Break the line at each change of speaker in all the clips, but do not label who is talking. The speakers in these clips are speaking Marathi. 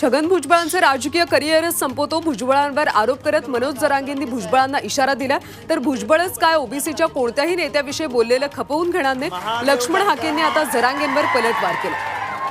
छगन भुजबळांचं राजकीय करिअरच संपवतो. भुजबळांवर आरोप करत मनोज जरांगेंनी भुजबळांना इशारा दिला तर भुजबळच काय ओबीसीच्या कोणत्याही नेत्याविषयी बोललेलं खपवून घेणार नाही लक्ष्मण हाकेंनी आता जरांगेंवर पलटवार केला.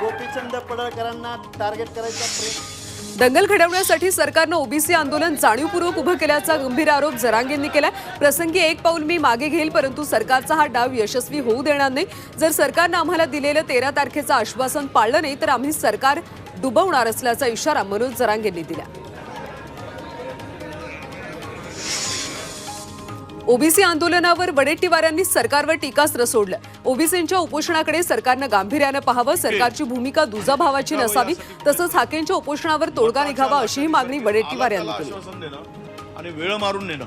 गोपीचंद पडळकरांना टार्गेट करायचा
दंगल घडवण्यासाठी सरकारनं ओबीसी आंदोलन जाणीवपूर्वक उभं केल्याचा गंभीर आरोप जरांगेंनी केला प्रसंगी एक पाऊल मी मागे घेईल परंतु सरकारचा हा डाव यशस्वी होऊ देणार नाही. जर सरकारनं आम्हाला दिलेलं तेरा तारखेचं आश्वासन पाळलं नाही तर आम्ही सरकार डुबवणार असल्याचा इशारा मनोज जरांगेंनी दिला. ओबीसी आंदोलनावर वडेट्टीवारांनी सरकारवर टीकास्त्र सोडलं. ओबीसींच्या उपोषणाकडे सरकारनं गांभीर्यानं पाहावं सरकारची भूमिका दुजाभावाची नसावी तसंच हाकेंच्या उपोषणावर तोडगा निघावा अशीही मागणी वडेट्टीवार यांनी केली
आणि वेळ मारून नेणं.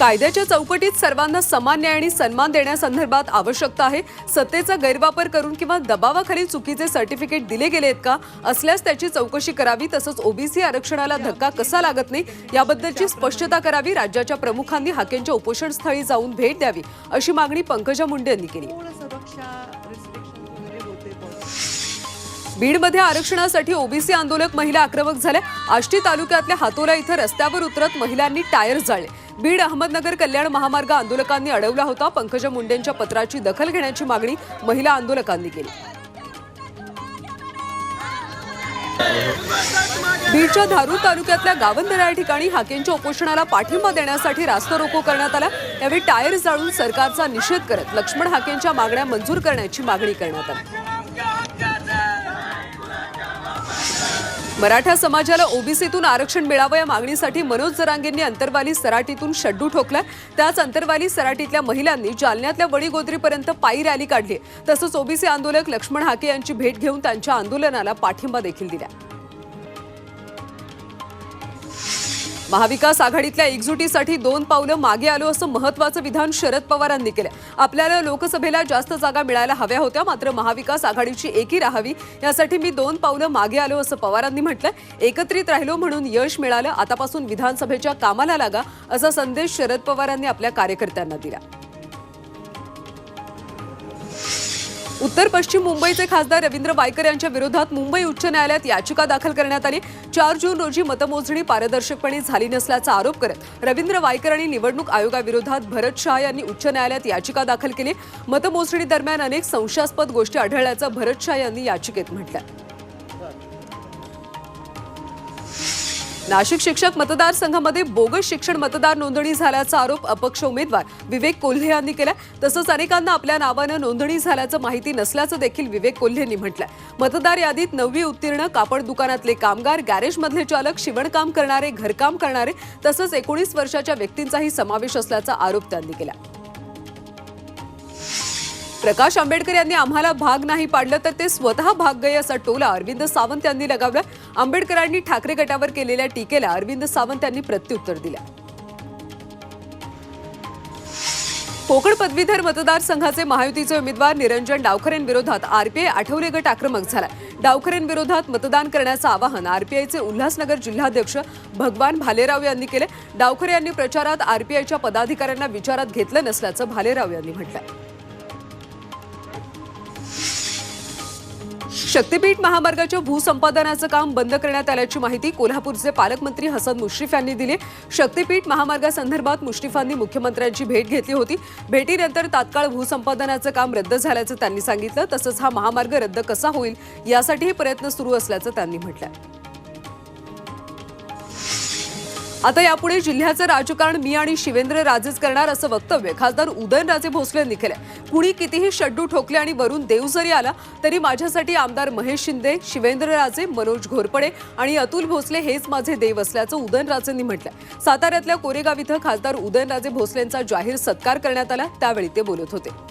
कायद्याच्या चौकटीत सर्वांना समान न्याय आणि सन्मान देण्यासंदर्भात आवश्यकता आहे. सत्तेचा गैरवापर करून किंवा दबावाखाली चुकीचे सर्टिफिकेट दिले गेले आहेत का? असल्यास त्याची चौकशी करावी. तसंच ओबीसी आरक्षणाला धक्का कसा लागत नाही? याबद्दलची स्पष्टता करावी. राज्याच्या प्रमुखांनी हाकेंच्या उपोषणस्थळी जाऊन भेट द्यावी. अशी मागणी पंकजा मुंडे यांनी केली. बीडमध्ये आरक्षणासाठी ओबीसी आंदोलक महिला आक्रमक झाल्या. आष्टी तालुक्यातल्या हातोला इथं रस्त्यावर उतरत महिलांनी टायर जाळले. बीड अहमदनगर कल्याण महामार्ग आंदोलकांनी अडवला होता. पंकजा मुंडेंच्या पत्राची दखल घेण्याची मागणी महिला आंदोलकांनी केली. बीडच्या धारूर तालुक्यातल्या गावंदरा या ठिकाणी हाकेंच्या उपोषणाला पाठिंबा देण्यासाठी रास्ता रोको करण्यात आला. यावेळी टायर जाळून सरकारचा निषेध करत लक्ष्मण हाकेंच्या मागण्या मंजूर करण्याची मागणी करण्यात आली. मराठा समाजाला ओबीसीतून आरक्षण मिळावं या मागणीसाठी मनोज जरांगेंनी अंतरवाली सराटीतून शड्डू ठोकला. त्याच अंतरवाली सराटीतल्या महिलांनी जालन्यातल्या वडीगोद्रीपर्यंत पायी रॅली काढली. तसंच ओबीसी आंदोलक लक्ष्मण हाके यांची भेट घेऊन त्यांच्या आंदोलनाला पाठिंबा देखील दिला. महाविकास आघाडीतल्या एकजुटीसाठी दोन पावलं मागे आलो असं महत्वाचं विधान शरद पवारांनी केलं. आपल्याला लोकसभेला जास्त जागा मिळायला हव्या होत्या मात्र महाविकास आघाडीची एकी राहावी यासाठी मी दोन पावलं मागे आलो असं पवारांनी म्हटलं एकत्रित राहिलो म्हणून यश मिळालं आतापासून विधानसभेच्या कामाला लागा असा संदेश शरद पवारांनी आपल्या कार्यकर्त्यांना दिला. उत्तर पश्चिम मुंबईचे खासदार रवींद्र वायकर यांच्या विरोधात मुंबई उच्च न्यायालयात याचिका दाखल करण्यात आली. चार जून रोजी मतमोजणी पारदर्शकपणे झाली नसल्याचा आरोप करत रवींद्र वायकर आणि निवडणूक आयोगाविरोधात भरत शहा यांनी उच्च न्यायालयात याचिका दाखल केली. मतमोजणी दरम्यान अनेक संशयास्पद गोष्टी आढळल्याचं भरत शहा यांनी याचिकेत म्हटलं नाशिक शिक्षक मतदारसंघामध्ये बोगस शिक्षण मतदार नोंदणी झाल्याचा आरोप अपक्ष उमेदवार विवेक कोल्हे यांनी केला तसंच अनेकांना आपल्या नावानं नोंदणी झाल्याचं माहिती नसल्याचं देखील विवेक कोल्हेंनी म्हटलं मतदार यादीत नववी उत्तीर्ण कापड दुकानातले कामगार गॅरेजमधले चालक शिवणकाम करणारे घरकाम करणारे तसंच एकोणीस वर्षाच्या व्यक्तींचाही समावेश असल्याचा आरोप त्यांनी केला प्रकाश आंबेडकर यांनी आम्हाला भाग नाही पाडलं तर ते स्वतः भाग गय असा टोला अरविंद सावंत यांनी लगावला. आंबेडकरांनी ठाकरे गटावर केलेल्या टीकेला अरविंद सावंत यांनी प्रत्युत्तर दिलं. कोकण पदवीधर मतदारसंघाचे महायुतीचे उमेदवार निरंजन डावखरेंविरोधात आरपीआय आठवले गट आक्रमक झाला. डावखरेंविरोधात मतदान करण्याचं आवाहन आरपीआयचे उल्हासनगर जिल्हाध्यक्ष भगवान भालेराव यांनी केले. डावखरे यांनी प्रचारात आरपीआयच्या पदाधिकाऱ्यांना विचारात घेतलं नसल्याचं भालेराव यांनी म्हटलंय शक्तीपीठ महामार्गाच्या भूसंपादनाचं काम बंद करण्यात आल्याची माहिती कोल्हापूरचे पालकमंत्री हसन मुश्रीफ यांनी दिली. शक्तीपीठ महामार्गासंदर्भात मुश्रीफांनी मुख्यमंत्र्यांची भेट घेतली होती. भेटीनंतर तात्काळ भूसंपादनाचं काम रद्द झाल्याचं त्यांनी सांगितलं. तसंच हा महामार्ग रद्द कसा होईल यासाठीही प्रयत्न सुरू असल्याचं त्यांनी म्हटलं आता यापुढे जिल्ह्याचं राजकारण मी आणि शिवेंद्र राजेच करणार असं वक्तव्य. खासदार उदयनराजे भोसले यांनी केलंय कुणी कितीही शड्डू ठोकले आणि वरून देव जरी आला तरी माझ्यासाठी आमदार महेश शिंदे शिवेंद्र राजे मनोज घोरपडे आणि अतुल भोसले हेच माझे देव असल्याचं उदयनराजेंनी म्हटलंय. साताऱ्यातल्या कोरेगाव इथं खासदार उदयनराजे भोसलेंचा जाहीर सत्कार करण्यात आला. त्यावेळी ते बोलत होते.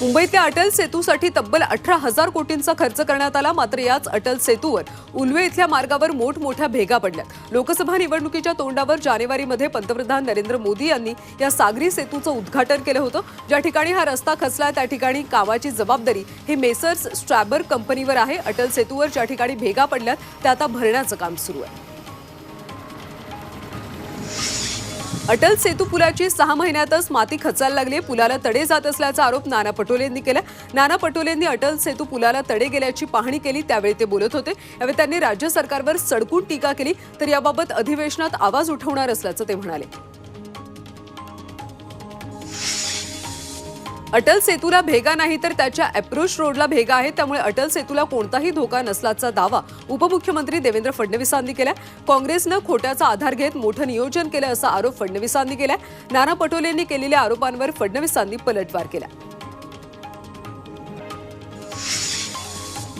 मुंबईतल्या अटल सेतूसाठी तब्बल अठरा हजार कोटींचा खर्च करण्यात आला. मात्र याच अटल सेतूवर उल्वे इथल्या मार्गावर मोठमोठ्या भेगा पडल्यात. लोकसभा निवडणुकीच्या तोंडावर जानेवारीमध्ये पंतप्रधान नरेंद्र मोदी यांनी या सागरी सेतूचं उद्घाटन केलं होतं. ज्या ठिकाणी हा रस्ता खचला त्या ठिकाणी कामाची जबाबदारी ही मेसर्स स्ट्रॅबर कंपनीवर आहे. अटल सेतूवर ज्या ठिकाणी भेगा पडल्यात त्या आता भरण्याचं काम सुरू आहे. अटल सेतू पुलाची सहा महिन्यातच माती खचायला लागली. पुलाला तडे जात असल्याचा आरोप नाना पटोलेंनी केला. नाना पटोलेंनी अटल सेतू पुलाला तडे गेल्याची पाहणी केली त्यावेळी ते बोलत होते. यावेळी त्यांनी राज्य सरकारवर सडकून टीका केली. तर याबाबत अधिवेशनात आवाज उठवणार असल्याचं ते म्हणाले. अटल सेतूला भेगा नाही तर त्याच्या अप्रोच रोडला भेगा आहेत त्यामुळे अटल सेतूला कोणताही धोका नसल्याचा दावा उपमुख्यमंत्री देवेंद्र फडणवीसांनी केलाय. काँग्रेसनं खोट्याचा आधार घेत मोठं नियोजन केलं असा आरोप फडणवीसांनी केलाय. नाना पटोलेंनी केलेल्या आरोपांवर फडणवीसांनी पलटवार केला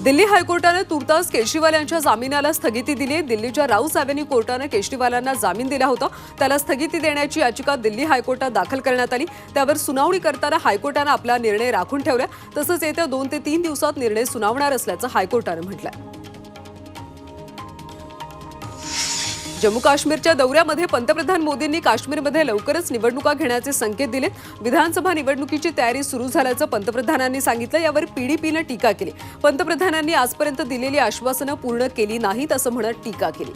दिल्ली हायकोर्टानं तुर्तास केजरीवाल यांच्या जामिनाला स्थगिती दिली दिल्लीच्या राऊस अॅव्हेन्यू कोर्टानं केजरीवालांना जामीन दिला होता. त्याला स्थगिती देण्याची याचिका दिल्ली हायकोर्टात दाखल करण्यात आली. त्यावर सुनावणी करताना हायकोर्टानं आपला निर्णय राखून ठेवला तसंच येत्या दोन ते तीन दिवसात निर्णय सुनावणार असल्याचं हायकोर्टानं म्हटलंय. जम्मू काश्मीरच्या दौऱ्यामध्ये पंतप्रधान मोदींनी काश्मीरमध्ये लवकरच निवडणुका घेण्याचे संकेत दिले विधानसभा निवडणुकीची तयारी सुरू झाल्याचं पंतप्रधानांनी सांगितलं. यावर पीडीपीनं टीका केली. पंतप्रधानांनी आजपर्यंत दिलेली आश्वासनं पूर्ण केली नाहीत असं म्हणत टीका केली.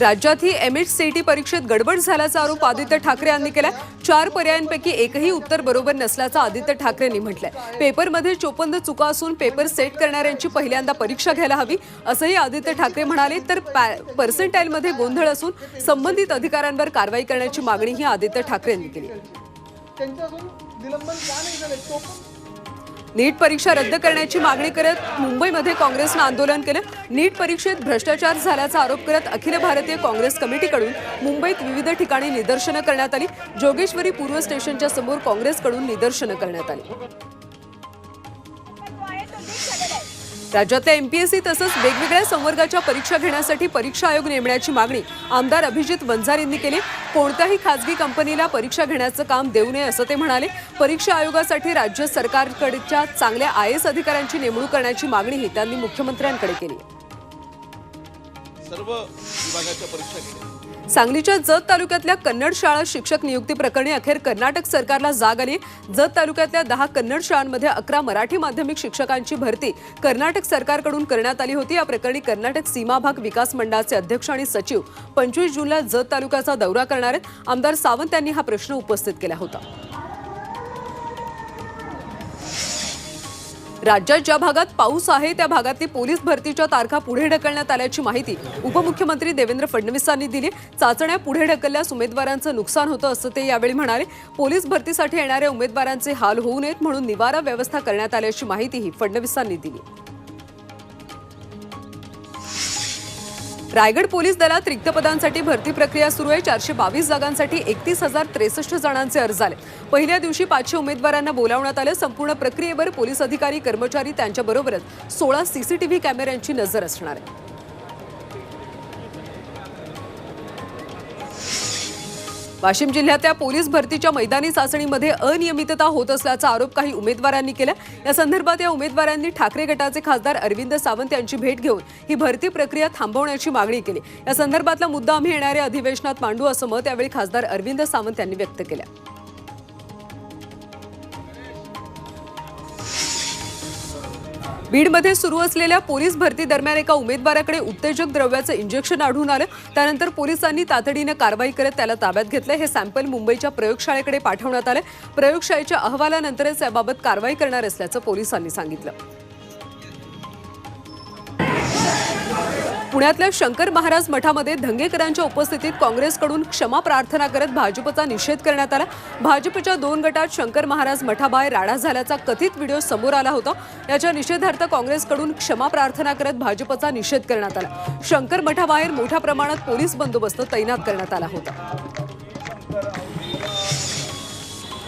राज्यात ही एम एच सी परीक्षेत गडबड झाल्याचा आरोप आदित्य ठाकरे यांनी केला. चार पर्यायांपैकी एकही उत्तर बरोबर नसल्याचं आदित्य ठाकरेंनी म्हटलंय. पेपरमध्ये चोपन्न चुका असून पेपर सेट करणाऱ्यांची पहिल्यांदा परीक्षा घ्यायला हवी असंही आदित्य ठाकरे म्हणाले. तर पॅ- पर्सेंटाईलमध्ये गोंधळ असून संबंधित अधिकाऱ्यांवर कारवाई करण्याची मागणीही आदित्य ठाकरेंनी केली. नीट परीक्षा रद्द करण्याची मागणी करत मुंबईमध्ये काँग्रेसनं आंदोलन केलं. नीट परीक्षेत भ्रष्टाचार झाल्याचा आरोप करत अखिल भारतीय काँग्रेस कमिटीकडून मुंबईत विविध ठिकाणी निदर्शनं करण्यात आली. जोगेश्वरी पूर्व स्टेशनच्या समोर काँग्रेसकडून निदर्शनं करण्यात आली. राज्यातल्या एमपीएससी तसंच वेगवेगळ्या संवर्गाच्या परीक्षा घेण्यासाठी परीक्षा आयोग नेमण्याची मागणी आमदार अभिजित वंजार यांनी केली. कोणत्याही खासगी कंपनीला परीक्षा घेण्याचं काम देऊ नये असं ते म्हणाले. परीक्षा आयोगासाठी राज्य सरकारकडच्या चांगल्या आय एस अधिकाऱ्यांची नेमणूक करण्याची मागणीही त्यांनी मुख्यमंत्र्यांकडे केली.
सर्व विभागाच्या परीक्षा
सांगलीच्या जत तालुक्यातल्या कन्नड शाळा शिक्षक नियुक्ती प्रकरणी अखेर कर्नाटक सरकारला जाग आली. जत तालुक्यातल्या दहा कन्नड शाळांमध्ये अकरा मराठी माध्यमिक शिक्षकांची भरती कर्नाटक सरकारकडून करण्यात आली होती. या प्रकरणी कर्नाटक सीमाभाग विकास मंडळाचे अध्यक्ष आणि सचिव पंचवीस जूनला जत तालुक्याचा दौरा करणार आहेत. आमदार सावंत यांनी हा प्रश्न उपस्थित केला होता. राज्यात ज्या भागात पाऊस आहे त्या भागातली पोलीस भरतीच्या तारखा पुढे ढकलण्यात आल्याची माहिती उपमुख्यमंत्री देवेंद्र फडणवीसांनी दिली. चाचण्या पुढे ढकलल्यास उमेदवारांचं नुकसान होतं असं ते यावेळी म्हणाले. पोलीस भरतीसाठी येणाऱ्या उमेदवारांचे हाल होऊ नयेत म्हणून निवारा व्यवस्था करण्यात आल्याची माहितीही फडणवीसांनी दिली. रायगड पोलीस दलात रिक्त पदांसाठी भरती प्रक्रिया सुरू आहे. चारशे बावीस जागांसाठी एकतीस हजार त्रेसष्ट जणांचे अर्ज आले. पहिल्या दिवशी पाचशे उमेदवारांना बोलावण्यात आलं. संपूर्ण प्रक्रियेवर पोलीस अधिकारी कर्मचारी त्यांच्याबरोबरच सोळा सीसीटीव्ही कॅमेऱ्यांची नजर असणार आहे. वाशिम जिल्ह्यातल्या पोलीस भरतीच्या मैदानी चाचणीमध्ये अनियमितता होत असल्याचा आरोप काही उमेदवारांनी केला. या संदर्भात या उमेदवारांनी ठाकरे गटाचे खासदार अरविंद सावंत यांची भेट घेऊन ही भरती प्रक्रिया थांबवण्याची मागणी केली. या संदर्भातला मुद्दा आम्ही येणाऱ्या अधिवेशनात मांडू असं मत यावेळी खासदार अरविंद सावंत यांनी व्यक्त केलं. बीडमध्ये सुरू असलेल्या पोलीस भरती दरम्यान एका उमेदवाराकडे उत्तेजक द्रव्याचं इंजेक्शन आढळून आलं. त्यानंतर पोलिसांनी तातडीनं कारवाई करत त्याला ताब्यात घेतलं. हे सॅम्पल मुंबईच्या प्रयोगशाळेकडे पाठवण्यात आलं. प्रयोगशाळेच्या अहवालानंतरच याबाबत कारवाई करणार असल्याचं पोलिसांनी सांगितलं. पुण्यातल्या शंकर महाराज मठामध्ये धंगेकरांच्या उपस्थितीत काँग्रेसकडून क्षमा प्रार्थना करत भाजपचा निषेध करण्यात आला. भाजपच्या दोन गटात शंकर महाराज मठाबाहेर राडा झाल्याचा कथित व्हिडिओ समोर आला होता. याच्या निषेधार्थ काँग्रेसकडून क्षमा प्रार्थना करत भाजपचा निषेध करण्यात आला. शंकर मठाबाहेर मोठ्या प्रमाणात पोलीस बंदोबस्त तैनात करण्यात आला होता.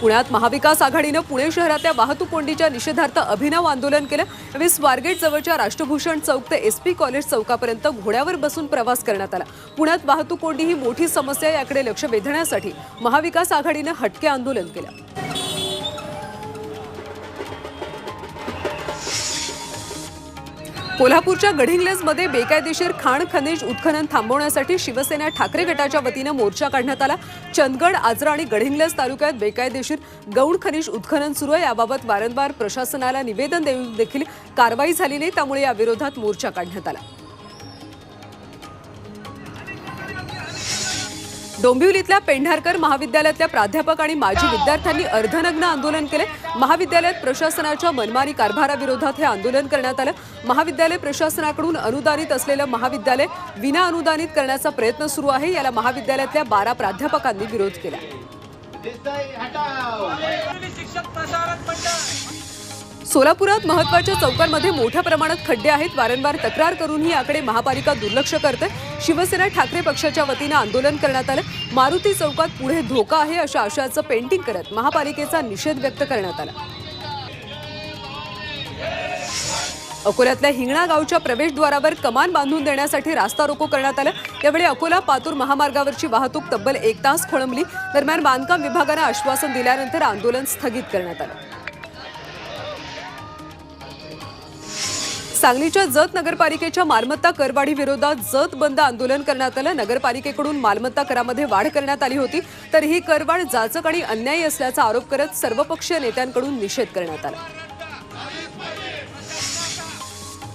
पुण्यात महाविकास आघाडीनं पुणे शहरातल्या वाहतूक कोंडीच्या निषेधार्थ अभिनव आंदोलन केलं. यावेळी स्वारगेट जवळच्या राष्ट्रभूषण चौक ते एस पी कॉलेज चौकापर्यंत घोड्यावर बसून प्रवास करण्यात आला. पुण्यात वाहतूक कोंडी ही मोठी समस्या याकडे लक्ष वेधण्यासाठी महाविकास आघाडीनं हटके आंदोलन केलं. कोल्हापूरच्या गडिंग्लजमध्ये बेकायदेशीर खाण खनिज उत्खनन थांबवण्यासाठी शिवसेना ठाकरे गटाच्या वतीनं मोर्चा काढण्यात आला. चंदगड आजरा आणि गडिंग्लज तालुक्यात बेकायदेशीर गौण खनिज उत्खनन सुरू आहे. याबाबत वारंवार प्रशासनाला निवेदन देऊन देखील कारवाई झाली नाही. त्यामुळे या विरोधात मोर्चा काढण्यात आला. डोंबिवलीतल्या पेंढारकर महाविद्यालयातल्या प्राध्यापक आणि माजी विद्यार्थ्यांनी अर्धनग्न आंदोलन केले. महाविद्यालयात प्रशासनाच्या मनमानी कारभाराविरोधात हे आंदोलन करण्यात आलं. महाविद्यालय प्रशासनाकडून अनुदानित असलेलं महाविद्यालय विना अनुदानित करण्याचा प्रयत्न सुरू आहे. याला महाविद्यालयातल्या बारा प्राध्यापकांनी विरोध केला. सोलापुरात महत्त्वाच्या चौकांमध्ये मोठ्या प्रमाणात खड्डे आहेत. वारंवार तक्रार करूनही याकडे महापालिका दुर्लक्ष करते. शिवसेना ठाकरे पक्षाच्या वतीनं आंदोलन करण्यात आलं. मारुती चौकात पुढे धोका आहे अशा आशयाचं पेंटिंग करत महापालिकेचा निषेध व्यक्त करण्यात आला. अकोल्यातल्या हिंगणा गावच्या प्रवेशद्वारावर कमान बांधून देण्यासाठी रास्ता रोको करण्यात आलं. यावेळी अकोला पातूर महामार्गावरची वाहतूक तब्बल एक तास खोळंबली. दरम्यान बांधकाम विभागानं आश्वासन दिल्यानंतर आंदोलन स्थगित करण्यात आलं. सांगलीच्या जत नगरपालिकेच्या मालमत्ता करवाढी विरोधात जत बंद आंदोलन करण्यात आलं. नगरपालिकेकडून मालमत्ता करामध्ये वाढ करण्यात आली होती. तर ही करवाढ जाचक आणि अन्यायी असल्याचा आरोप करत सर्वपक्षीय नेत्यांकडून निषेध करण्यात आला.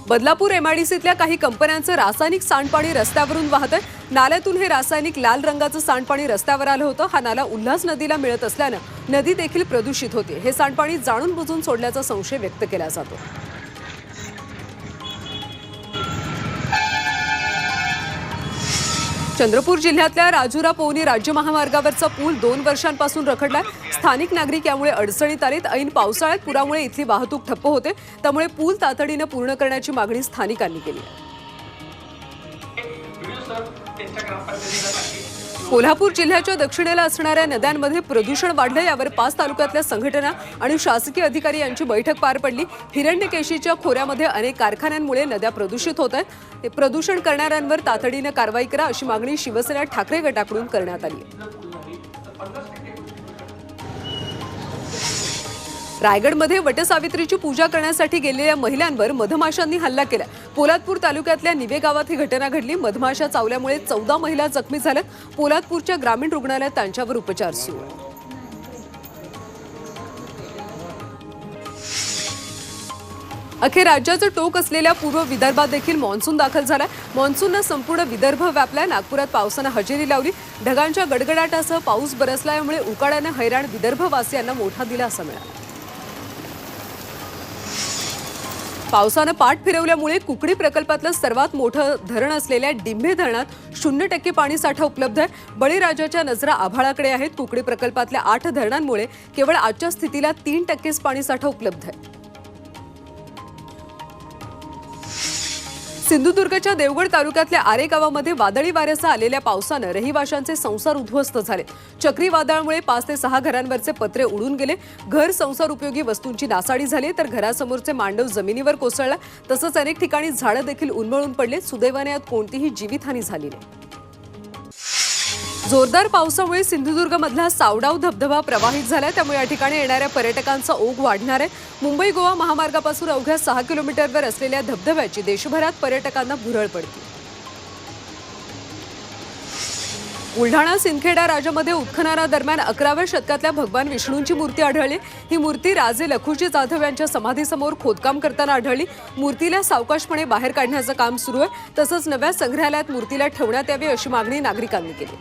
बदलापूर एमआयडीसीतल्या काही कंपन्यांचं रासायनिक सांडपाणी रस्त्यावरून वाहत आहे. नाल्यातून हे रासायनिक लाल रंगाचं सांडपाणी रस्त्यावर आलं होतं. हा नाला उल्हास नदीला मिळत असल्यानं नदी देखील प्रदूषित होते. हे सांडपाणी जाणून बुजून सोडल्याचा संशय व्यक्त केला जातो. चंद्रपूर जिल्ह्यातल्या राजुरा पोवनी राज्य महामार्गावरचा पूल दोन वर्षांपासून रखडलाय. स्थानिक नागरिक यामुळे अडचणीत आलेत. ऐन पावसाळ्यात पुरामुळे इथली वाहतूक ठप्प होते. त्यामुळे पूल तातडीनं पूर्ण करण्याची मागणी स्थानिकांनी केली आहे. कोल्हापूर जिल्ह्याच्या दक्षिणेला असणाऱ्या नद्यांमध्ये प्रदूषण वाढलं यावर पाच तालुक्यातल्या संघटना आणि शासकीय अधिकारी यांची बैठक पार पडली. हिरण्यकेशीच्या खोऱ्यामध्ये अनेक कारखान्यांमुळे नद्या प्रदूषित होत आहेत. ते प्रदूषण करणाऱ्यांवर तातडीनं कारवाई करा अशी मागणी शिवसेना ठाकरे गटाकडून करण्यात आली रायगडमध्ये वटसावित्रीची पूजा करण्यासाठी गेलेल्या महिलांवर मधमाशांनी हल्ला केला. पोलादपूर तालुक्यातल्या निवे गावात ही घटना घडली. मधमाशा चावल्यामुळे चौदा महिला जखमी झाल्यात. पोलादपूरच्या ग्रामीण रुग्णालयात त्यांच्यावर उपचार सुरू. अखेर राज्याचं टोक असलेल्या पूर्व विदर्भात देखील मान्सून दाखल झालाय. मान्सूननं संपूर्ण विदर्भ व्यापलाय. नागपुरात पावसानं हजेरी लावली. ढगांच्या गडगडाटासह पाऊस बरसल्यामुळे उकाड्यानं हैराण विदर्भवासियांना मोठा दिलासा मिळाला. पावसानं पाठ फिरवल्यामुळे कुकडी प्रकल्पातलं सर्वात मोठं धरण असलेल्या डिंभे धरणात शून्य टक्के पाणीसाठा उपलब्ध आहे. बळीराजाच्या नजरा आभाळाकडे आहेत. कुकडी प्रकल्पातल्या आठ धरणांमुळे केवळ आजच्या स्थितीला तीन टक्केच पाणीसाठा उपलब्ध आहे. सिंधुदुर्गच्या देवगड तालुक्यातल्या आरे गावामध्ये वादळी वाऱ्यासह आलेल्या पावसानं रहिवाशांचे संसार उद्ध्वस्त झाले. चक्रीवादळामुळे पाच ते सहा घरांवरचे पत्रे उडून गेले. घर संसार उपयोगी वस्तूंची नासाडी झाली तर घरासमोरचे मांडव जमिनीवर कोसळला. तसंच अनेक ठिकाणी झाडं देखील उन्मळून पडले. सुदैवाने यात कोणतीही जीवितहानी झाली नाही. जोरदार पावसामुळे सिंधुदुर्गमधला सावडाव धबधबा प्रवाहित झाला त्यामुळे या ठिकाणी येणाऱ्या पर्यटकांचा ओघ वाढणार आहे. मुंबई गोवा महामार्गापासून अवघ्या सहा किलोमीटरवर असलेल्या धबधब्याची देशभरात पर्यटकांना भुरळ पडते. बुलढाणा सिंदखेडा राजामध्ये उत्खननादरम्यान अकराव्या शतकातल्या भगवान विष्णूंची मूर्ती आढळली. ही मूर्ती राजे लखुजी जाधव यांच्या समाधीसमोर खोदकाम करताना आढळली. मूर्तीला सावकाशपणे बाहेर काढण्याचं काम सुरू आहे. तसंच नव्या संग्रहालयात मूर्तीला ठेवण्यात यावी अशी मागणी नागरिकांनी केली.